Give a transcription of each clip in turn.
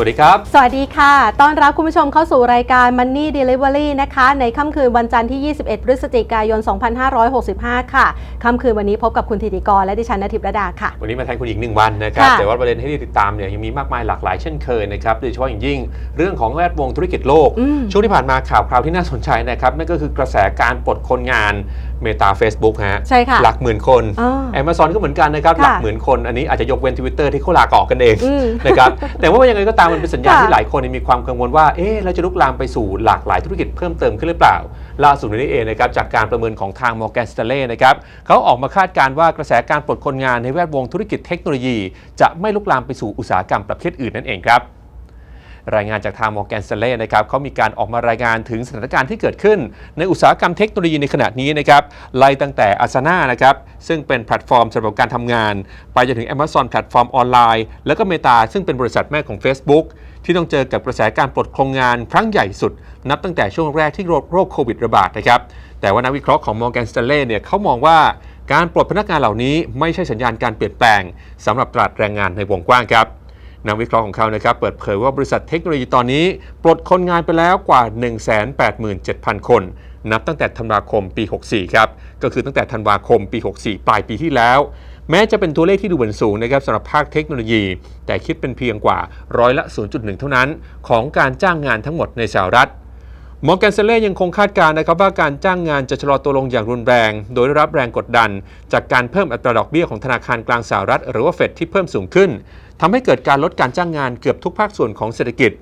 สวัสดีครับ สวัสดีค่ะ ต้อนรับคุณผู้ชมเข้าสู่รายการ Money Delivery นะคะ ในค่ำคืนวันจันทร์ที่ 21 พฤศจิกายน 2565 ค่ะ ค่ำคืนวันนี้พบกับคุณธิติกรและดิฉันนทิพย์ระดาค่ะ วันนี้มาแทนคุณหญิงหนึ่งวันนะครับค่ะแต่ว่าประเด็นให้ติดตามเนี่ยยังมีมากมายหลากหลายเช่นเคยนะครับ โดยเฉพาะอย่างยิ่งเรื่องของแวดวงธุรกิจโลกอืมช่วงที่ผ่านมาข่าวคราวที่น่าสนใจนะครับนั่นก็คือกระแสการปลดคนงาน เมตา Facebook ฮะใช่ค่ะหลักหมื่นคนอ๋อแอม z ซอนก็เหมือนกันนะครับค่ะหลักหมื่นคนอันนี้อาจจะยกเว้นทวิตเตอร์ที่เขาลาออกกันเองอืมนะครับแต่ว่ายังไงก็ตามมันเป็นสัญญาณค่ะที่หลายคนมีความกังวลว่าเอ๊ะเราจะลุกลามไปสู่หลากหลายธุรกิจเพิ่มเติมขึ้นหรือเปล่า ล่าสุดนี้เองนะครับจากการประเมินของทาง Morgan Stanley นะครับเขาออกมาคาดการณ์ว่ากระแสการปลดคนงานในแวดวงธุรกิจเทคโนโลยี จะไม่ลุกลามไปสู่อุตสาหกรรมประเภทอื่นนั่นเองครับ รายงานจากทาง Morgan Stanley นะครับเขามีการออกมารายงานถึงสถานการณ์ที่เกิดขึ้น ในอุตสาหกรรมเทคโนโลยีในขณะนี้นะครับไล่ตั้งแต่ Asana นะครับซึ่งเป็นแพลตฟอร์มสำหรับการทำงาน ไปจนถึง Amazon แพลตฟอร์มออนไลน์ แล้วก็ Meta ซึ่งเป็นบริษัทแม่ของ Facebook ที่ต้องเจอกับกระแสการปลดโครงงานครั้งใหญ่สุด นับตั้งแต่ช่วงแรกที่โรคโควิดระบาดนะครับแต่ว่านักวิเคราะห์ของ Morgan Stanley เนี่ยเขามองว่าการปลดพนักงานเหล่านี้ไม่ใช่สัญญาณการเปลี่ยนแปลงสำหรับตลาดแรงงานในวงกว้างครับ นักวิเคราะห์ของเขานะครับเปิดเผยว่าบริษัทเทคโนโลยีตอนนี้ ปลดคนงานไปแล้วกว่า 187,000 คน นับตั้งแต่ธันวาคมปี 64 ครับ ก็คือตั้งแต่ธันวาคมปี 64 ปลายปีที่แล้ว แม้จะเป็นตัวเลขที่ดูเหมือนสูงนะครับสำหรับภาคเทคโนโลยี แต่คิดเป็นเพียงกว่าร้อยละ 0.1 เท่านั้น ของการจ้างงานทั้งหมดในสหรัฐมอร์แกนเซเล่ยังคงคาดการณ์นะครับว่าการจ้างงานจะชะลอตัวลงอย่างรุนแรง โดยได้รับแรงกดดัน จากการเพิ่มอัตราดอกเบี้ยของธนาคารกลางสหรัฐ หรือว่าเฟดที่เพิ่มสูงขึ้น ทำให้เกิดการลดการจ้างงานเกือบทุกภาคส่วนของเศรษฐกิจ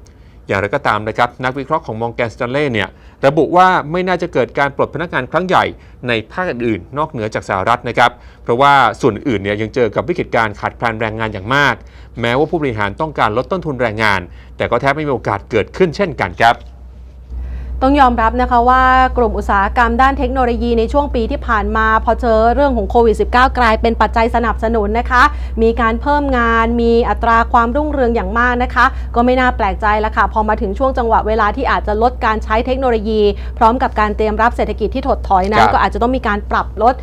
อย่างไรก็ตามนะครับ นักวิเคราะห์ของมองแกนสแตนเล่เนี่ยระบุว่าไม่น่าจะเกิดการปลดพนักงานครั้งใหญ่ในภาคอื่นนอกเหนือจากสหรัฐนะครับ เพราะว่าส่วนอื่นเนี่ยยังเจอกับวิกฤตการขาดแคลนแรงงานอย่างมาก แม้ว่าผู้บริหารต้องการลดต้นทุนแรงงาน แต่ก็แทบไม่มีโอกาสเกิดขึ้นเช่นกันครับ ต้องยอมรับนะคะว่ากลุ่มอุตสาหกรรมด้านเทคโนโลยีในช่วงปีที่ผ่านมาพอเจอเรื่องของโควิด -19 กลายเป็นปัจจัยสนับสนุนนะคะ มีการเพิ่มงาน มีอัตราความรุ่งเรืองอย่างมากนะคะ ก็ไม่น่าแปลกใจละค่ะ พอมาถึงช่วงจังหวะเวลาที่อาจจะลดการใช้เทคโนโลยี พร้อมกับการเตรียมรับเศรษฐกิจที่ถดถอยนั้คนรับก็อาจจะต้องมีการปรับลด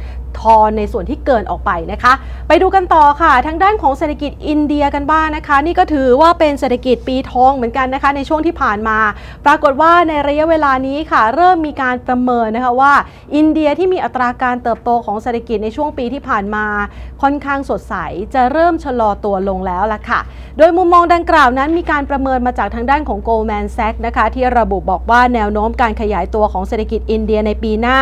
ทอนในส่วนที่เกินออกไปนะคะ ไปดูกันต่อค่ะ ทางด้านของเศรษฐกิจอินเดียกันบ้างนะคะ นี่ก็ถือว่าเป็นเศรษฐกิจปีทองเหมือนกันนะคะ ในช่วงที่ผ่านมา ปรากฏว่าในระยะเวลานี้ค่ะ เริ่มมีการประเมินนะคะว่า อินเดียที่มีอัตราการเติบโตของเศรษฐกิจในช่วงปีที่ผ่านมา ค่อนข้างสดใสจะเริ่มชะลอตัวลงแล้วล่ะค่ะ โดยมุมมองดังกล่าวนั้นมีการประเมินมาจากทางด้านของ Goldman Sachs นะคะที่ระบุบอกว่าแนวโน้มการขยายตัวของเศรษฐกิจอินเดียในปีหน้า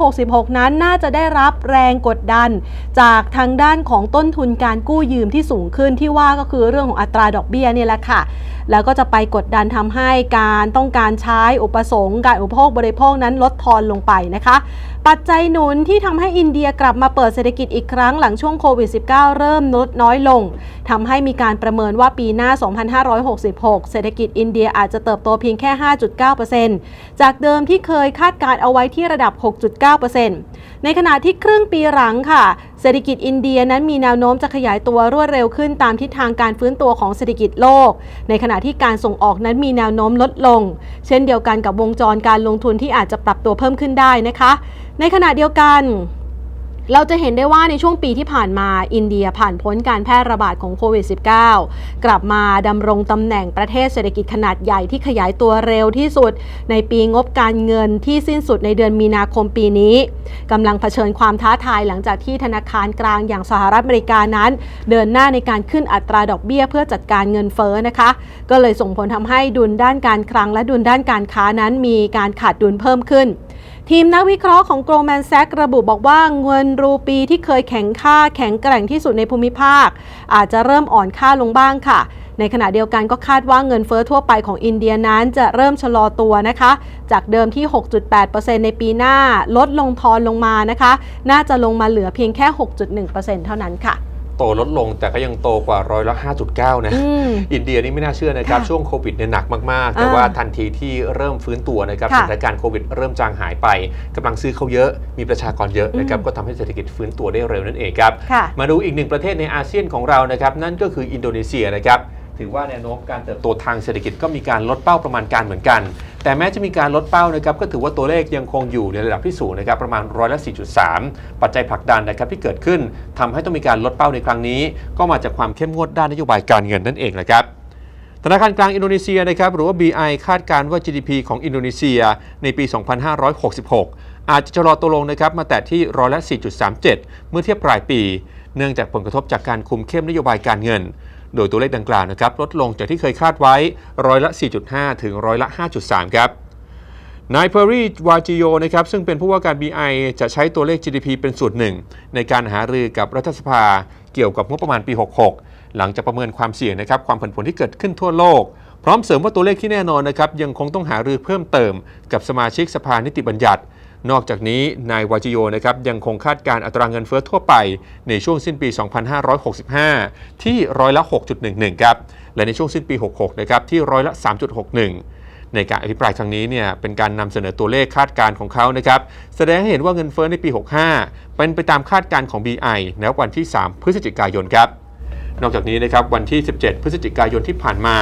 2566 นั้นน่าจะได้รับแรงกดดัน จากทางด้านของต้นทุนการกู้ยืมที่สูงขึ้นที่ว่าก็คือเรื่องของอัตราดอกเบี้ยนี่แหละค่ะ แล้วก็จะไปกดดันทำให้การต้องการใช้อุปสงค์การอุปโภคบริโภคนั้นลดทอนลงไปนะคะ ปัจจัยหนุนที่ทำให้อินเดียกลับมาเปิดเศรษฐกิจอีกครั้งหลังช่วงโควิด -19 เริ่มลดน้อยลงทำให้มีการประเมินว่าปีหน้า 2566 เศรษฐกิจอินเดียอาจจะเติบโตเพียงแค่ 5.9%จากเดิมที่เคยคาดการเอาไว้ที่ระดับ 6.9%ในในขณะที่ครึ่งปีหลังค่ะ เศรษฐกิจอินเดียนั้นมีแนวโน้มจะขยายตัวรวดเร็วขึ้นตามทิศทางการฟื้นตัวของเศรษฐกิจโลก ในขณะที่การส่งออกนั้นมีแนวโน้มลดลง เช่นเดียวกันกับวงจรการลงทุนที่อาจจะปรับตัวเพิ่มขึ้นได้นะคะ ในขณะเดียวกัน เราจะเห็นได้ว่าในช่วงปีที่ผ่านมาอินเดียผ่านพ้นการแพร่ระบาดของโควิด -19 กลับมาดำรงตำแหน่งประเทศเศรษฐกิจขนาดใหญ่ที่ขยายตัวเร็วที่สุด ในปีงบการเงินที่สิ้นสุดในเดือนมีนาคมปีนี้กำลังเผชิญความท้าทายหลังจากที่ธนาคารกลางอย่างสหรัฐอเมริกานั้น เดินหน้าในการขึ้นอัตราดอกเบี้ยเพื่อจัดการเงินเฟ้อนะคะ ก็เลยส่งผลทำให้ดุลด้านการคลังและดุลด้านการค้านั้นมีการขาดดุลเพิ่มขึ้น ทีมนักวิเคราะห์ของ Goldman Sachs ระบุบอกว่าเงินรูปีที่เคยแข็งค่าแข็งแกร่งที่สุดในภูมิภาค อาจจะเริ่มอ่อนค่าลงบ้างค่ะ ในขณะเดียวกันก็คาดว่าเงินเฟ้อทั่วไปของอินเดียนั้นจะเริ่มชะลอตัวนะคะ จากเดิมที่ 6.8%ในปีหน้า ลดลงทอนลงมานะคะ น่าจะลงมาเหลือเพียงแค่ 6.1%เท่านั้นค่ะ โตลดลงแต่ก็ยังโตกว่าร้อยละ5.9 นะอืมอินเดียนี่ไม่น่าเชื่อนะครับค่ะช่วงโควิดเนี่ยหนักมาก ๆ แต่อ่าว่าทันทีที่เริ่มฟื้นตัวนะครับค่ะสถานการณ์โควิดเริ่มจางหายไปกำลังซื้อเขาเยอะมีประชากรเยอะนะครับอืมก็ทำให้เศรษฐกิจฟื้นตัวได้เร็วนั่นเองครับค่ะมาดูอีกหนึ่งประเทศในอาเซียนของเรานะครับนั่นก็คืออินโดนีเซียนะครับ ถือว่าแนวโน้มการเติบโตทางเศรษฐกิจก็มีการลดเป้าประมาณการเหมือนกัน แต่แม้จะมีการลดเป้านะครับก็ถือว่าตัวเลขยังคงอยู่ในระดับที่สูงนะครับประมาณร้อยละ 4.3 ปัจจัยผลักดันนะครับที่เกิดขึ้นทำให้ต้องมีการลดเป้าในครั้งนี้ ก็มาจากความเข้มงวดด้านนโยบายการเงินนั่นเองนะครับธนาคารกลางอินโดนีเซียนะครับหรือว่า BI คาดการณ์ว่า GDP ของอินโดนีเซียในปี 2566 อาจจะชะลอตัวลงนะครับมาแต่ที่ร้อยละ 4.37 เมื่อเทียบปลายปี เนื่องจากผลกระทบจากการคุมเข้มนโยบายการเงิน โดยตัวเลขดังกล่าวนะครับลดลงจากที่เคยคาดไว้ร้อยละ 4.5 ถึงร้อยละ 5.3 ครับนายเพอร์รี่วาจิโยนะครับซึ่งเป็นผู้ว่าการ BI จะใช้ตัวเลข GDP เป็นส่วนหนึ่ง ในการหารือกับรัฐสภาเกี่ยวกับงบประมาณปี 66 หลังจากประเมินความเสี่ยงนะครับความผันผวนที่เกิดขึ้นทั่วโลก พร้อมเสริมว่าตัวเลขที่แน่นอนนะครับยังคงต้องหารือเพิ่มเติม กับสมาชิกสภานิติบัญญัติ นอกจากนี้นายวาจิโยนะครับยังคงคาดการณ์อัตราเงินเฟ้อทั่วไปในช่วงสิ้นปี 2565 ที่ร้อยละ 6.11 ครับ และในช่วงสิ้นปี 66 นะครับที่ร้อยละ 3.61 ในการอภิปรายครั้งนี้เนี่ยเป็นการนำเสนอตัวเลขคาดการณ์ของเขานะครับแสดงให้เห็นว่าเงินเฟ้อในปี 65 เป็นไปตามคาดการณ์ของ BI ในวันที่ 3 พฤศจิกายนครับนอกจากนี้นะครับวันที่ 17 พฤศจิกายนที่ผ่านมา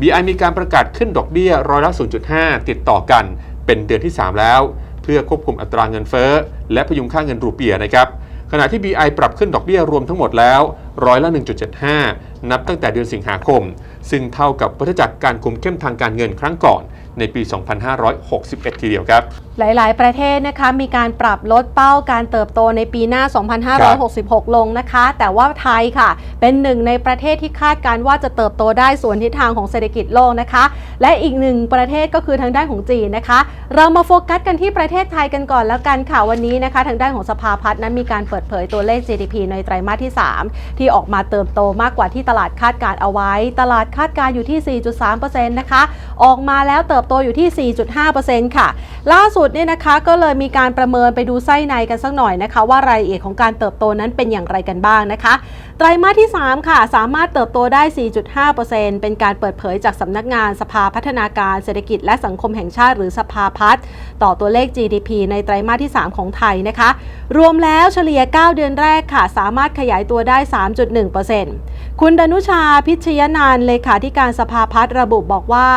BI มีการประกาศขึ้นดอกเบี้ยร้อยละ 0.5 ติดต่อกัน เป็นเดือนที่ 3 แล้ว พื่อควบคุมอัตราเงินเฟ้อ และพยุงค่าเงินรูเปียนะครับขณะที่ BI ปรับขึ้นดอกเบี้ยรวมทั้งหมดแล้วร้อยละ 1.75 นับตั้งแต่เดือนสิงหาคม ซึ่งเท่ากับวัฏจักรการคุมเข้มทางการเงินครั้งก่อน ในปี 2561 ทีเดียวครับ หลาย ๆ ประเทศนะคะมีการปรับลดเป้าการเติบโตในปีหน้า 2566 ลงนะคะ แต่ว่าไทยค่ะ เป็นหนึ่งในประเทศที่คาดการว่าจะเติบโตได้ส่วนทิศทางของเศรษฐกิจโลกนะคะ และอีกหนึ่งประเทศก็คือทางด้านของจีนนะคะ เรามาโฟกัสกันที่ประเทศไทยกันก่อนแล้วกันค่ะวันนี้นะคะ ทางด้านของสภาพัฒน์นั้นมีการเปิดเผยตัวเลข GDP ในไตรมาสที่ 3 ที่ออกมาเติบโตมากกว่าที่ตลาดคาดการเอาไว้ ตลาดคาดการอยู่ที่ 4.3%นะคะออกมาแล้วเติบโตอยู่ที่ 4.5%ค่ะ ล่าสุดเนี่ยนะคะก็เลยมีการประเมินไปดูไส้ในกันสักหน่อยนะคะ ว่ารายละเอียดของการเติบโตนั้นเป็นอย่างไรกันบ้างนะคะ ไตรมาสที่ 3 ค่ะ สามารถเติบโตได้ 4.5%เป็นการเปิดเผยจากสำนักงานสภาพัฒนาการเศรษฐกิจและสังคมแห่งชาติหรือสภาพัฒน์ต่อตัวเลข GDP ในไตรมาสที่ 3 ของไทยนะคะรวมแล้วเฉลี่ย 9 เดือนแรกค่ะ สามารถขยายตัวได้ 3.1%คุณดนุชาพิชยนันเลขาธิการสภาพัฒน์ระบุบอกว่า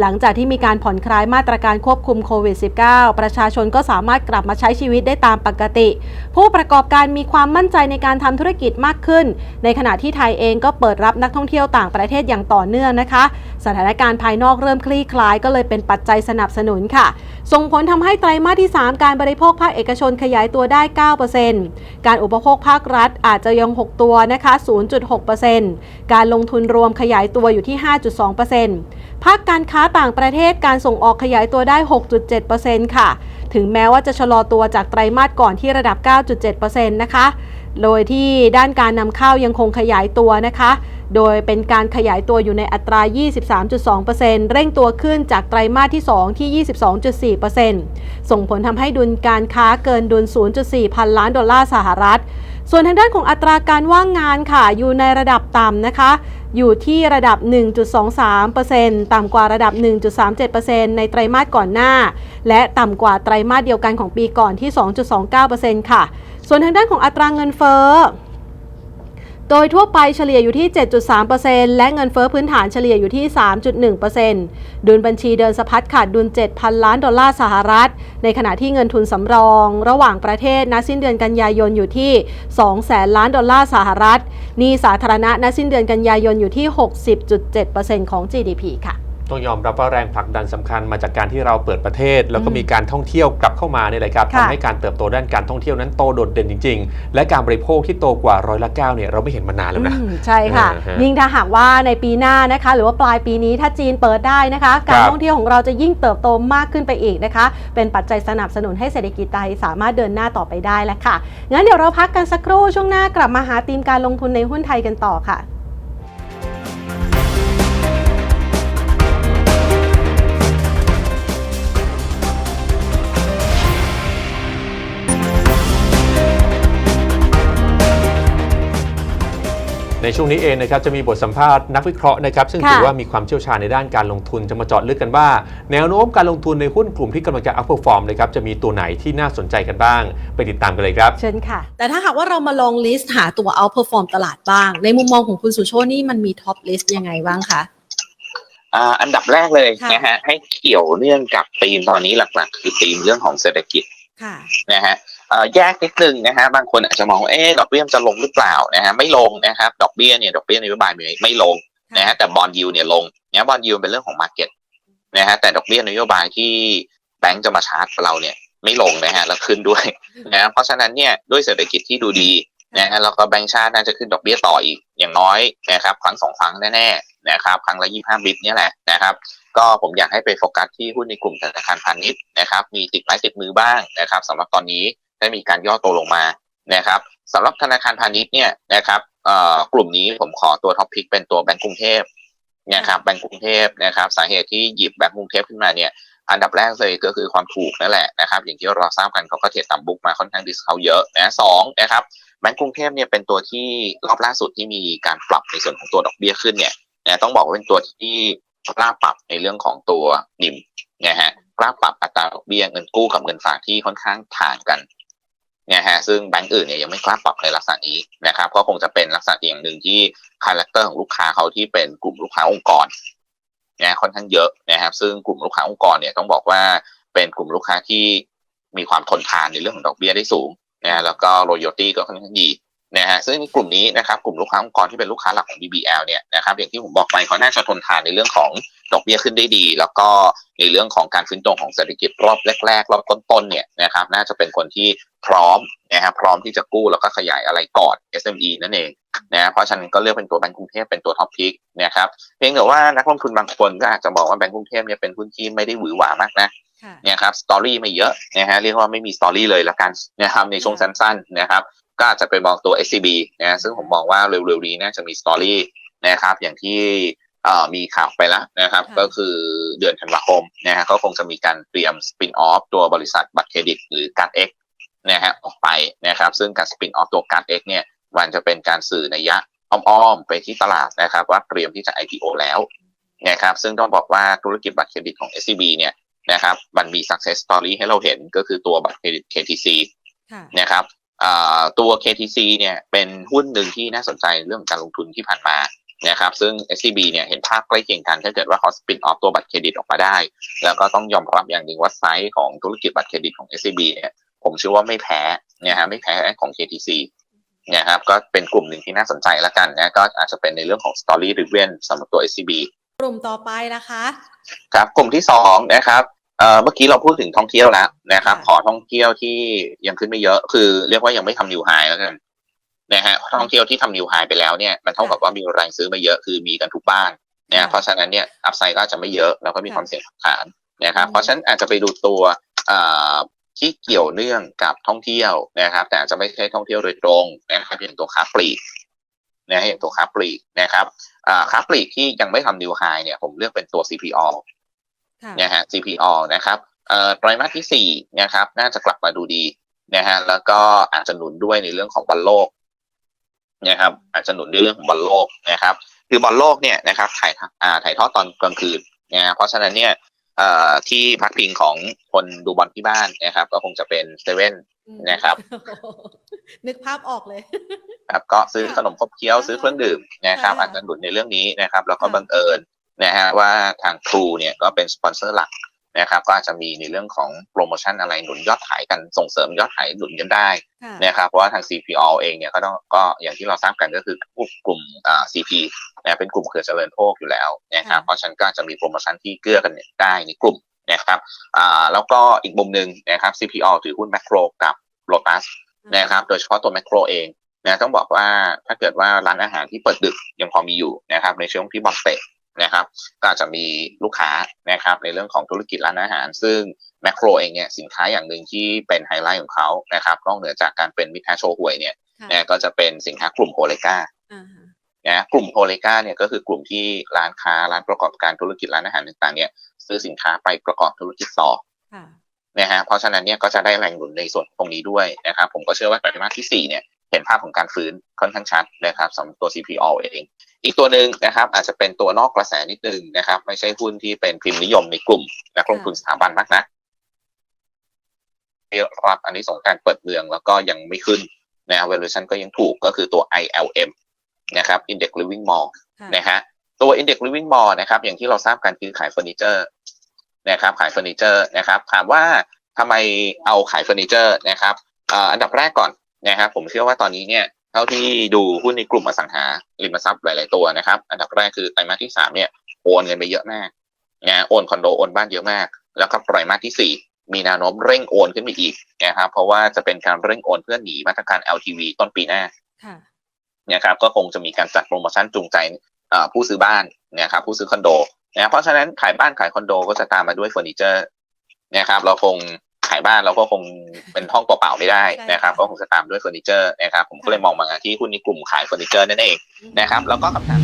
หลังจากที่มีการผ่อนคลายมาตรการควบคุมโควิด -19 ประชาชนก็สามารถกลับมาใช้ชีวิตได้ตามปกติ ผู้ประกอบการมีความมั่นใจในการทำธุรกิจมากขึ้น ในขณะที่ไทยเองก็เปิดรับนักท่องเที่ยวต่างประเทศอย่างต่อเนื่องนะคะ สถานการณ์ภายนอกเริ่มคลี่คลายก็เลยเป็นปัจจัยสนับสนุนค่ะ ส่งผลทำให้ไตรมาสที่ 3 การบริโภคภาคเอกชนขยายตัวได้ 9%การอุปโภคภาครัฐอาจจะยัง 6 ตัวนะคะ 0.6%การลงทุนรวมขยายตัวอยู่ที่ 5.2%ภาคการค้าต่างประเทศการส่งออกขยายตัวได้ 6.7%ค่ะ ถึงแม้ว่าจะชะลอตัวจากไตรมาสก่อนที่ระดับ 9.7%นะคะ โดยที่ด้านการนำเข้ายังคงขยายตัวนะคะ โดยเป็นการขยายตัวอยู่ในอัตรา 23.2%เร่งตัวขึ้นจากไตรมาสที่ 2 ที่ 22.4%ส่งผลทำให้ดุลการค้าเกินดุล 0.4 พันล้านดอลลาร์สหรัฐ ส่วนทางด้านของอัตราการว่างงานค่ะอยู่ในระดับต่ำนะคะ อยู่ที่ระดับ 1.23%ต่ำกว่าระดับ 1.37%ในไตรมาสก่อนหน้า และต่ำกว่าไตรมาสเดียวกันของปีก่อนที่ 2.29%ค่ะ ส่วนทางด้านของอัตราเงินเฟ้อโดยทั่วไปเฉลี่ยอยู่ที่ 7.3%และเงินเฟ้อพื้นฐานเฉลี่ยอยู่ที่ 3.1%ดุลบัญชีเดินสะพัดขาดดุล 7,000 ล้านดอลลาร์สหรัฐ ในขณะที่เงินทุนสำรอง ระหว่างประเทศณสิ้นเดือนกันยายนอยู่ที่2แสนล้านดอลลาร์สหรัฐ นี้สาธารณะณสิ้นเดือนกันยายนอยู่ที่ 60.7%ของ GDP ค่ะ ต้องยอมรับว่าแรงผลักดันสำคัญมาจากการที่เราเปิดประเทศ แล้วก็มีการท่องเที่ยวกลับเข้ามาเนี่ยแหละครับค่ะทำให้การเติบโตด้านการท่องเที่ยวนั้นโตโดดเด่นจริง ๆ และการบริโภคที่โตกว่าร้อยละเก้าเนี่ยเราไม่เห็นมานานแล้วนะอืมใช่ค่ะอ่าฮะยิ่งถ้าหากว่าในปีหน้านะคะ หรือว่าปลายปีนี้ถ้าจีนเปิดได้นะคะ การครับท่องเที่ยวของเราจะยิ่งเติบโตมากขึ้นไปอีกนะคะ เป็นปัจจัยสนับสนุนให้เศรษฐกิจไทยสามารถเดินหน้าต่อไปได้แล้วค่ะงั้นเดี๋ยวเราพักกันสักครู่ช่วงหน้ากลับมาหาธีมการลงทุนในหุ้นไทยกันต่อค่ะ ในช่วงนี้เองนะครับจะมีบทสัมภาษณ์นักวิเคราะห์นะครับซึ่งค่ะถือว่ามีความเชี่ยวชาญในด้านการลงทุนจะมาเจาะลึกกันว่า แนวโน้มการลงทุนในหุ้นกลุ่มที่กำลังจะอัพเปอร์ฟอร์มนะครับจะมีตัวไหนที่น่าสนใจกันบ้าง ไปติดตามกันเลยครับ เชิญค่ะ แต่ถ้าหากว่าเรามาลองลิสต์หาตัว outperform ตลาดบ้าง ในมุมมองของคุณสุโชตนี่มันมีท็อปลิสต์ยังไงบ้างคะอ่าอันดับแรกเลยค่ะนะฮะให้เกี่ยวเนื่องกับธีมตอนนี้หลักๆ คือธีมเรื่องของเศรษฐกิจค่ะนะฮะเอ่อ แยกนิดนึงนะฮะบางคนอาจจะมองว่าเอ๊ะดอกเบี้ยจะลงหรือเปล่านะฮะไม่ลงนะครับดอกเบี้ยเนี่ยดอกเบี้ยนโยบายไม่ลงนะฮะแต่บอลยูเนี่ยลงเนี่ยบอลยูเป็นเรื่องของมาร์เก็ตนะฮะแต่ดอกเบี้ยนโยบายที่แบงก์จะมาชาร์จเราเนี่ยไม่ลงนะฮะแล้วขึ้นด้วยนะเพราะฉะนั้นเนี่ยด้วยเศรษฐกิจที่ดูดีนะฮะแล้วก็แบงก์ชาติน่าจะขึ้นดอกเบี้ยต่ออีกอย่างน้อยนะครับครั้งสองครั้งแน่ๆนะครับครั้งละยี่ห้าบิปเนี่ยแหละนะครับก็ผมอยากให้ไปโฟกัสที่หุ้นในกลุ่มธนาคารพาณิชย์นะครับมีติดไม้ติดมือบ้างนะครับสำหรับตอนนี้ ได้มีการย่อตัวลงมานะครับสำหรับธนาคารพาณิชย์เนี่ยนะครับกลุ่มนี้ผมขอตัวท็อปพิกเป็นตัวแบงก์กรุงเทพนะครับแบงก์กรุงเทพนะครับสาเหตุที่หยิบแบงก์กรุงเทพขึ้นมาเนี่ยอันดับแรกเลยก็คือความถูกนั่นแหละนะครับอย่างที่เราทราบกันเขาก็เทรดต่ำบุ๊กมาค่อนข้างดิสเขาเยอะนะสองนะครับแบงก์กรุงเทพเนี่ยเป็นตัวที่รอบล่าสุดที่มีการปรับในส่วนของตัวดอกเบี้ยขึ้นเนี่ยนะต้องบอกว่าเป็นตัวที่กล้าปรับในเรื่องของตัวนิมนะฮะกล้าปรับอัตราดอกเบี้ยเงินกู้กับเงินฝากที่ค่อนข้างต่างกัน นะฮะซึ่งแบงก์อื่นเนี่ยยังไม่กล้าปรับในลักษณะนี้นะครับก็คงจะเป็นลักษณะอย่างหนึ่งที่คาแรคเตอร์ของลูกค้าเขาที่เป็นกลุ่มลูกค้าองค์กรนะค่อนข้างเยอะนะครับ ซึ่งกลุ่มลูกค้าองค์กรเนี่ยต้องบอกว่าเป็นกลุ่มลูกค้าที่มีความทนทานในเรื่องของดอกเบี้ยได้สูงนะแล้วก็ loyalty ก็ค่อนข้างดี นะฮะซึ่งในกลุ่มนี้นะครับกลุ่มลูกค้าองค์กรที่เป็นลูกค้าหลักของ BBL เนี่ยนะครับอย่างที่ผมบอกไปเขาน่าจะทนทานในเรื่องของดอกเบี้ยขึ้นได้ดี แล้วก็ในเรื่องของการฟื้นตัวของเศรษฐกิจรอบแรกๆรอบต้นๆเนี่ยนะครับน่าจะเป็นคนที่พร้อมนะครับพร้อมที่จะกู้แล้วก็ขยายอะไรก่อน SME นั่นเองนะเพราะฉะนั้นก็เลือกเป็นตัวแบงก์กรุงเทพเป็นตัวท็อปพิกนะครับเพียงแต่ว่านักลงทุนบางคนก็อาจจะบอกว่าแบงก์กรุงเทพเนี่ยเป็นหุ้นที่ไม่ได้หวือหวามากนะค่ะเนี่ยครับสตอรี่ไม่เยอะนะฮะเรียกว่าไม่มีสตอรี่เลยละกันนะครับในช่วงสั้นๆนะครับ ก็อาจจะไปมองตัว SCB นะซึ่งผมมองว่าเร็วๆนี้น่าจะมีสตอรี่นะครับอย่างที่เอ่อมีข่าวไปแล้วนะครับค่ะก็คือเดือนธันวาคมนะฮะก็คงจะมีการเตรียมสปินออฟตัวบริษัทบัตรเครดิตหรือการ์ด X นะฮะออกไปนะครับ ซึ่งการสปินออฟตัวการ์ด X เนี่ยมันจะเป็นการสื่อในยะอ้อมๆไปที่ตลาดนะครับ ว่าเตรียมที่จะ IPO แล้วนะครับซึ่งต้องบอกว่าธุรกิจบัตรเครดิตของ SCB เนี่ยนะครับมันมี success story ให้เราเห็นก็คือตัวบัตรเครดิต KTC ค่ะนะครับอ่า ตัว KTC เนี่ยเป็นหุ้นหนึ่งที่น่าสนใจเรื่องของการลงทุนที่ผ่านมานะครับซึ่ง SCB เนี่ยเห็นภาพใกล้เคียงกันถ้าเกิดว่าเขาสปินออฟตัวบัตรเครดิตออกมาได้ แล้วก็ต้องยอมรับอย่างหนึ่งว่าไซส์ของธุรกิจบัตรเครดิตของ SCB เนี่ยผมเชื่อว่าไม่แพ้นะฮะไม่แพ้ของ KTC นะครับก็เป็นกลุ่มหนึ่งที่น่าสนใจแล้วกันนะก็อาจจะเป็นในเรื่องของ Story Driven สำหรับตัว SCB กลุ่มต่อไปนะคะ ครับกลุ่มที่สองนะครับ เอ่อเมื่อกี้เราพูดถึงท่องเที่ยวแล้วนะครับค่ะขอท่องเที่ยวที่ยังขึ้นไม่เยอะ คือเรียกว่ายังไม่ทำนิวไฮแล้วกันนะฮะท่องเที่ยวที่ทำนิวไฮไปแล้วเนี่ยมันเท่ากับว่ามีแรงซื้อมาเยอะคือมีกันทุกบ้านนะเพราะฉะนั้นเนี่ยอัพไซด์ก็อาจจะไม่เยอะแล้วก็มีความเสี่ยงฐานนะครับอืมเพราะฉะนั้นอาจจะไปดูตัวเอ่อที่เกี่ยวเนื่องกับท่องเที่ยวนะครับ แต่อาจจะไม่ใช่ท่องเที่ยวโดยตรงนะครับอย่างตัวค้าปลีกนะฮะอย่างตัวค้าปลีกนะครับอ่าค้าปลีกที่ยังไม่ทำนิวไฮเนี่ยผมเลือกเป็นตัว CPO ค่ะ นะฮะ CPO นะครับเอ่อไตรมาสที่สี่นะครับน่าจะกลับมาดูดีนะฮะแล้วก็อาจจะหนุนด้วยในเรื่องของบอลโลกนะครับ อาจจะหนุนด้วยเรื่องของบอลโลกนะครับ คือบอลโลกเนี่ยนะครับถ่ายทอ่าถ่ายทอดตอนกลางคืนนะฮะเพราะฉะนั้นเนี่ยเอ่อที่พักพิงของคนดูบอลที่บ้านนะครับ ก็คงจะเป็นเซเว่นอืมนะครับ นึกภาพออกเลย ครับก็ซื้อขนมครบเคี้ยวอ่าซื้อเครื่องดื่มนะครับค่ะอาจจะหนุนในเรื่องนี้นะครับ แล้วก็ค่ะบังเอิญ นะฮะว่าทางทรูเนี่ยก็เป็นสปอนเซอร์หลักนะครับก็อาจจะมีในเรื่องของโปรโมชั่นอะไรหนุนยอดขายกันส่งเสริมยอดขายหนุนกันได้ค่ะนะครับเพราะว่าทาง CPO เองเนี่ยก็ต้องก็อย่างที่เราทราบกันก็คือกลุ่มอ่า CP นะเป็นกลุ่มเครือเจริญโภคอยู่แล้วนะครับเพราะฉะนั้นก็จะมีโปรโมชั่นที่เกื้อกันได้ในกลุ่มนะครับอ่าแล้วก็อีกมุมหนึ่งนะครับ CPO ถือหุ้นแมคโครกับโ o ตัสนะครับโดยเฉพาะตัวแมคโครเองนะต้องบอกว่าถ้าเกิดว่าร้านอาหารที่เปิดดึกยังพอมีอยู่นะครับในช่วงที่บอลเตะ นะครับก็อาจจะมีลูกค้านะครับในเรื่องของธุรกิจร้านอาหาร ซึ่งแมคโครเองเนี่ยสินค้าอย่างหนึ่งที่เป็นไฮไลท์ของเขานะครับนอกเหนือจากการเป็นมิตรแท้โชว์หวยเนี่ยค่ะนะก็จะเป็นสินค้ากลุ่มโฮเลกาอ่าฮะนะกลุ่มโฮเลกาเนี่ยก็คือกลุ่มที่ร้านค้าร้านประกอบการธุรกิจร้านอาหารต่างๆเนี่ยซื้อสินค้าไปประกอบธุรกิจต่อค่ะนะฮะเพราะฉะนั้นเนี่ยก็จะได้แรงหนุนในส่วนตรงนี้ด้วยนะครับผมก็เชื่อว่าไตรมาสที่4เนี่ยเห็นภาพของการฟื้นค่อนข้างชัดนะครับสำหรับตัว CPO เอง อีกตัวหนึ่งนะครับ อาจจะเป็นตัวนอกกระแสนิดนึงนะครับ ไม่ใช่หุ้นที่เป็นพิมพ์นิยมในกลุ่มนักลงทุนสถาบันมากนะได้รับอันนี้สงส์การเปิดเมืองแล้วก็ยังไม่ขึ้นนะ valuation ก็ยังถูกก็คือตัว ILM นะครับ Index Living Mall ค่ะนะฮะตัว Index Living Mall นะครับ อย่างที่เราทราบกันคือขายเฟอร์นิเจอร์นะครับ ขายเฟอร์นิเจอร์นะครับ ถามว่าทำไมเอาขายเฟอร์นิเจอร์นะครับอ่าอันดับแรกก่อนนะครับ ผมเชื่อว่าตอนนี้เนี่ย เท่าที่ดูหุ้นในกลุ่มอสังหาริมทรัพย์หลาย ๆ ตัวนะครับ อันดับแรกคือไตรมาสที่สามเนี่ยโอนเงินไปเยอะมากนะโอนคอนโดโอนบ้านเยอะมาก แล้วก็ไตรมาสที่สี่มีแนวโน้มเร่งโอนขึ้นไปอีกนะครับ เพราะว่าจะเป็นการเร่งโอนเพื่อหนีมาตรการ LTV ต้นปีหน้าค่ะนะครับก็คงจะมีการจัดโปรโมชั่นจูงใจเอ่อผู้ซื้อบ้านนะครับผู้ซื้อคอนโดนะเพราะฉะนั้นขายบ้านขายคอนโดก็จะตามมาด้วยเฟอร์นิเจอร์นะครับเราคงขายบ้านเราก็คงเป็นห้องเปล่าๆไม่ได้นะครับใช่ค่ะก็คงจะตามด้วยเฟอร์นิเจอร์นะครับผมก็เลยมองมาที่หุ้นในกลุ่มขายเฟอร์นิเจอร์นั่นเองนะครับแล้วก็คำถาม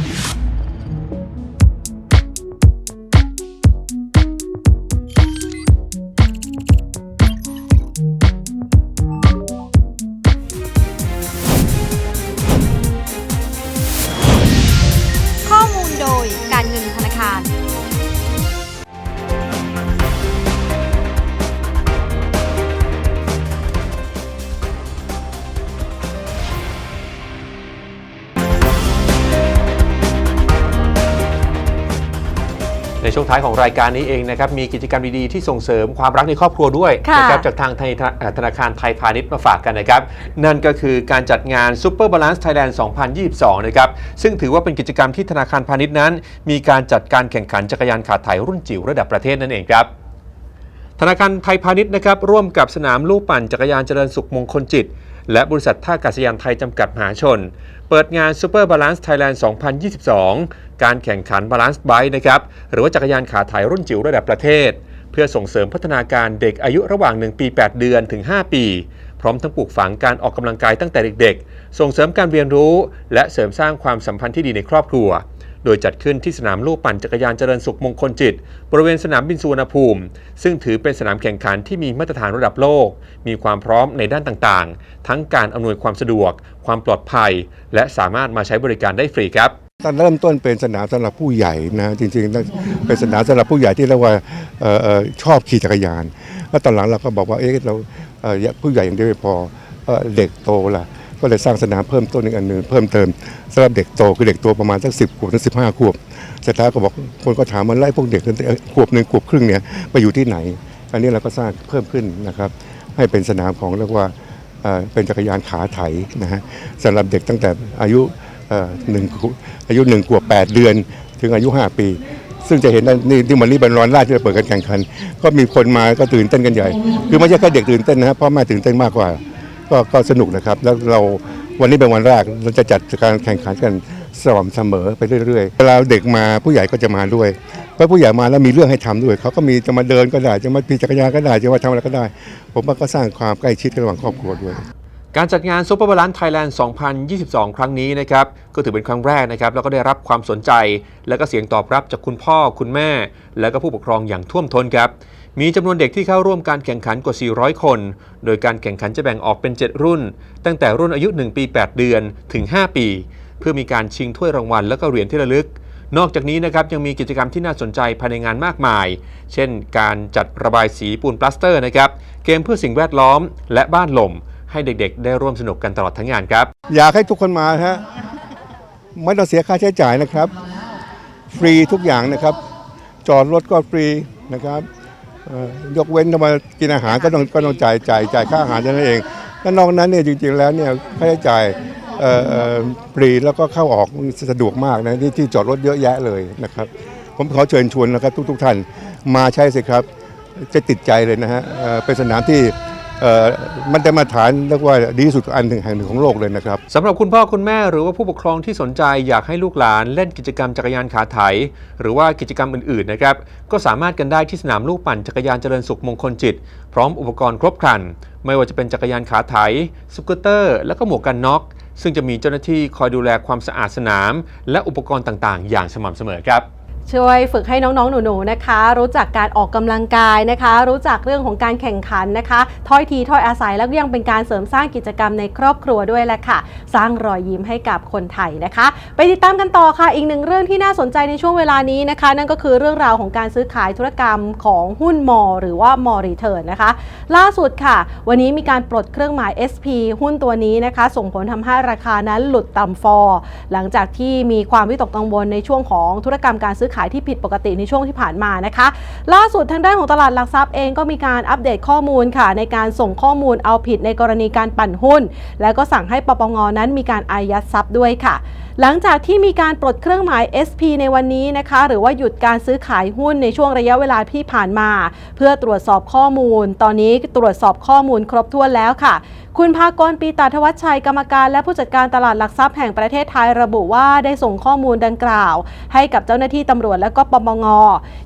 ในช่วงท้ายของรายการนี้เองนะครับมีกิจกรรมดีๆที่ส่งเสริมความรักในครอบครัวด้วยค่ะนะครับจากทางไทยเอ่อธนาคารไทยพาณิชย์มาฝากกันนะครับนั่นก็คือการจัดงาน Super Balance Thailand 2022 นะครับซึ่งถือว่าเป็นกิจกรรมที่ธนาคารพาณิชย์นั้น มีการจัดการแข่งขันจักรยานขาถ่ายรุ่นจิ๋วระดับประเทศนั่นเองครับธนาคารไทยพาณิชย์นะครับร่วมกับสนามลู่ปั่นจักรยานเจริญสุขมงคลจิต และบริษัทท่าอากาศยานไทยจำกัดมหาชน เปิดงาน Super Balance Thailand 2022 การแข่งขัน Balance Bike นะครับหรือว่าจักรยานขาถ่ายรุ่นจิ๋วระดับประเทศ เพื่อส่งเสริมพัฒนาการเด็กอายุระหว่าง 1 ปี 8 เดือนถึง 5 ปี พร้อมทั้งปลูกฝังการออกกำลังกายตั้งแต่เด็กๆ ส่งเสริมการเรียนรู้ และเสริมสร้างความสัมพันธ์ที่ดีในครอบครัว โดยจัดขึ้นที่สนามลู่ปั่นจักรยานเจริญสุขมงคลจิต บริเวณสนามบินสุวรรณภูมิ ซึ่งถือเป็นสนามแข่งขันที่มีมาตรฐานระดับโลก มีความพร้อมในด้านต่างๆ ทั้งการอำนวยความสะดวก ความปลอดภัย และสามารถมาใช้บริการได้ฟรีครับ ตอนเริ่มต้นเป็นสนามสำหรับผู้ใหญ่นะจริงๆเป็นสนามสำหรับผู้ใหญ่ที่เรียกว่าเอ่อเอ่อชอบขี่จักรยานแล้วตอนหลังเราก็บอกว่าเอ๊ะเราเอ่อผู้ใหญ่อย่างเดียวไม่พอเอ่อเด็กโตล่ะก็เลยสร้างสนามเพิ่มต้นอีกอันหนึ่งเพิ่มเติมสำหรับเด็กโตคือเด็กโตประมาณสักสิบขวบถึงสิบห้าขวบเสร็จแล้วก็บอกคนก็ถามมันไล่พวกเด็กตั้งแต่ขวบหนึ่งขวบครึ่งเนี่ยไปอยู่ที่ไหน อันนี้เราก็สร้างเพิ่มขึ้นนะครับให้เป็นสนามของเรียกว่าเอ่อเป็นจักรยานขาไถนะฮะสำหรับเด็กตั้งแต่อายุ หนึ่งอายุหนึ่งขวบแปดเดือน ถึงอายุ5ปี ซึ่งจะเห็นนี่ที่มันนี่เป็นร้อนราชที่เราเปิดการแข่งขัน ก็มีคนมาก็ตื่นเต้นกันใหญ่ คือไม่ใช่แค่เด็กตื่นเต้นนะครับพ่อแม่ตื่นเต้นมากกว่า ก็ก็สนุกนะครับ แล้วเราวันนี้เป็นวันแรกเราจะจัดการแข่งขันกันสม่ำเสมอไปเรื่อยๆ เวลาเด็กมาผู้ใหญ่ก็จะมาด้วยเพราะผู้ใหญ่มาแล้วมีเรื่องให้ทำด้วย เขาก็มีจะมาเดินก็ได้ จะมาขี่จักรยานก็ได้ จะมาทำอะไรก็ได้ ผมว่าก็สร้างความใกล้ชิดระหว่างครอบครัวด้วย การจัดงาน Super Balance Thailand 2022 ครั้งนี้นะครับ ก็ถือเป็นครั้งแรกนะครับ แล้วก็ได้รับความสนใจ และก็เสียงตอบรับจากคุณพ่อคุณแม่ และก็ผู้ปกครองอย่างท่วมท้นครับ มีจำนวนเด็กที่เข้าร่วมการแข่งขันกว่า 400 คน โดยการแข่งขันจะแบ่งออกเป็น 7 รุ่น ตั้งแต่รุ่นอายุ 1 ปี 8 เดือนถึง 5 ปี เพื่อมีการชิงถ้วยรางวัล และก็เหรียญที่ระลึก นอกจากนี้นะครับยังมีกิจกรรมที่น่าสนใจภายในงานมากมาย เช่น การจัดระบายสีปูนปลาสเตอร์นะครับ เกมเพื่อสิ่งแวดล้อม และบ้านลม ให้เด็กๆ ได้ร่วมสนุกกันตลอดทั้งงานครับ อยากให้ทุกคนมาฮะไม่ต้องเสียค่าใช้จ่ายนะครับ ฟรีทุกอย่างนะครับ จอดรถก็ฟรีนะครับเอ่อยกเว้นถ้ามากินอาหารก็ต้องก็ต้องจ่ายจ่ายจ่ายค่าอาหารเท่านั้นเองแล้วนอกนั้นเนี่ยจริงๆแล้วเนี่ยค่าใช้จ่ายเอ่อเอ่อฟรีแล้วก็เข้าออกสะดวกมากนะที่ที่จอดรถเยอะแยะเลยนะครับ ผมขอเชิญชวนนะครับทุกๆท่านมาใช้สิครับ จะติดใจเลยนะฮะเอ่อเป็นสนามที่ มันจะมาฐานเรียกว่าดีที่สุดอันหนึ่งแห่งหนึ่งของโลกเลยนะครับสำหรับคุณพ่อคุณแม่หรือว่าผู้ปกครองที่สนใจอยากให้ลูกหลานเล่นกิจกรรมจักรยานขาไถ หรือว่ากิจกรรมอื่นๆนะครับก็สามารถกันได้ที่สนามลูกปั่นจักรยานเจริญสุขมงคลจิต พร้อมอุปกรณ์ครบครัน ไม่ว่าจะเป็นจักรยานขาไถสกูตเตอร์ และก็หมวกกันน็อกซึ่งจะมีเจ้าหน้าที่คอยดูแลความสะอาดสนาม และอุปกรณ์ต่างๆ อย่างสม่ำเสมอครับ ช่วยฝึกให้น้องๆ หนูๆ นะคะ รู้จักการออกกำลังกายนะคะ รู้จักเรื่องของการแข่งขันนะคะถ้อยทีถ้อยอาศัยแล้วก็ยังเป็นการเสริมสร้างกิจกรรมในครอบครัวด้วยแหละค่ะ สร้างรอยยิ้มให้กับคนไทยนะคะ ไปติดตามกันต่อค่ะ อีกหนึ่งเรื่องที่น่าสนใจในช่วงเวลานี้นะคะ นั่นก็คือเรื่องราวของการซื้อขายธุรกรรมของหุ้นมอ หรือว่ามอรีเทิร์นนะคะ ล่าสุดค่ะ วันนี้มีการปลดเครื่องหมาย SP หุ้นตัวนี้นะคะ ส่งผลทำให้ราคานั้นหลุดต่ำฟอร์หลังจากที่มีความวิตกกังวลในช่วงของธุรกรรมการซื้อขายที่ผิดปกติในช่วงที่ผ่านมานะคะ ล่าสุดทางด้านของตลาดหลักทรัพย์เองก็มีการอัปเดตข้อมูลค่ะ ในการส่งข้อมูลเอาผิดในกรณีการปั่นหุ้น และก็สั่งให้ปปงนั้นมีการอายัดทรัพย์ด้วยค่ะ หลังจากที่มีการปลดเครื่องหมาย SP ในวันนี้นะคะ หรือว่าหยุดการซื้อขายหุ้นในช่วงระยะเวลาที่ผ่านมา เพื่อตรวจสอบข้อมูล ตอนนี้ตรวจสอบข้อมูลครบถ้วนแล้วค่ะ คุณภากรปีตาทวัชชัยกรรมการและผู้จัดการตลาดหลักทรัพย์แห่งประเทศไทยระบุว่าได้ส่งข้อมูลดังกล่าว ให้กับเจ้าหน้าที่ตำรวจและก็ปปง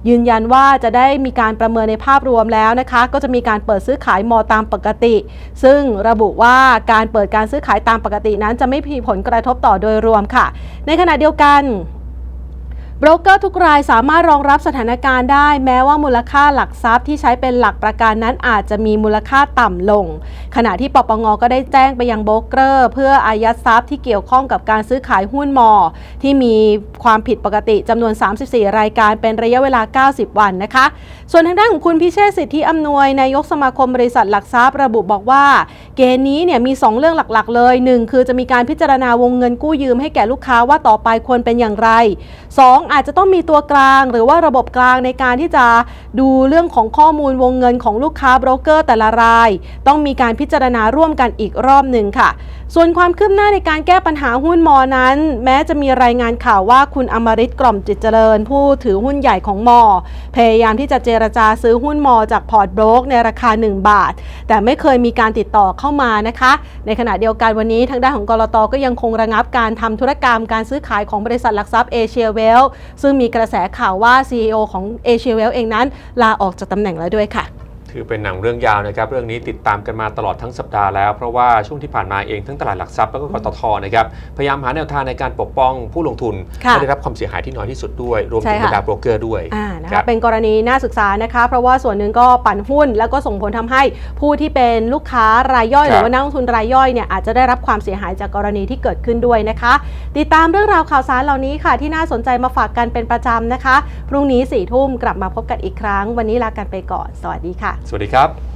ยืนยันว่าจะได้มีการประเมินในภาพรวมแล้วนะคะ ก็จะมีการเปิดซื้อขายมอตามปกติ ซึ่งระบุว่าการเปิดการซื้อขายตามปกตินั้นจะไม่มีผลกระทบต่อโดยรวมค่ะในขณะเดียวกัน โบรกเกอร์ทุกรายสามารถรองรับสถานการณ์ได้ แม้ว่ามูลค่าหลักทรัพย์ที่ใช้เป็นหลักประกันนั้นอาจจะมีมูลค่าต่ำลง ขณะที่ปปงก็ได้แจ้งไปยังโบรกเกอร์เพื่ออายัดทรัพย์ที่เกี่ยวข้องกับการซื้อขายหุ้นมอ ที่มีความผิดปกติจำนวน 34 รายการเป็นระยะเวลา 90 วันนะคะ ส่วนทางด้านของคุณพิเชษสิทธิอำนวยนายกสมาคมบริษัทหลักทรัพย์ระบุบอกว่า เกณฑ์นี้เนี่ยมี 2 เรื่องหลักๆ เลย 1 คือจะมีการพิจารณาวงเงินกู้ยืมให้แก่ลูกค้าว่าต่อไปควรเป็นอย่างไร 2อาจจะต้องมีตัวกลาง หรือว่าระบบกลางในการที่จะดูเรื่องของข้อมูลวงเงินของลูกค้าโบรกเกอร์แต่ละราย ต้องมีการพิจารณาร่วมกันอีกรอบหนึ่งค่ะส่วนความคืบหน้าในการแก้ปัญหาหุ้นมอนั้น แม้จะมีรายงานข่าวว่าคุณอมริตกล่อมจิตเจริญ ผู้ถือหุ้นใหญ่ของมอ พยายามที่จะเจรจาซื้อหุ้นมอจากพอร์ตโบรกในราคา 1 บาท แต่ไม่เคยมีการติดต่อเข้ามานะคะ ในขณะเดียวกันวันนี้ทางด้านของกรตก็ยังคงระงับการทำธุรกรรมการซื้อขายของบริษัทหลักทรัพย์เอเชียเวลซึ่งมีกระแสข่าวว่า CEO ของเอเชียเวลเองนั้น ลาออกจากตำแหน่งแล้วด้วยค่ะ ถือเป็นหนังเรื่องยาวนะครับ เรื่องนี้ติดตามกันมาตลอดทั้งสัปดาห์แล้ว เพราะว่าช่วงที่ผ่านมาเองทั้งตลาดหลักทรัพย์แล้วก็กตทนะครับพยายามหาแนวทางในการปกป้องผู้ลงทุนค่ะให้ได้รับความเสียหายที่น้อยที่สุดด้วย รวมถึงใช่บรค่ะรดาโบรกเกอร์ด้วยอ่านะครัคะบเป็นกรณีน่าศึกษานะคะ เพราะว่าส่วนหนึ่งก็ปั่นหุ้น แล้วก็ส่งผลทำให้ผู้ที่เป็นลูกค้ารายย่อยครับหรือว่านักลงทุนรายย่อยเนี่ยอาจจะได้รับความเสียหายจากกรณีที่เกิดขึ้นด้วยนะคะ ติดตามเรื่องราวข่าวสารเหล่านี้ค่ะ ที่น่าสนใจมาฝากกันเป็นประจำนะคะ พรุ่งนี้สี่ทุ่มกลับมาพบกันอีกครั้ง วันนี้ลากันไปก่อน สวัสดีค่ะสวัสดีครับ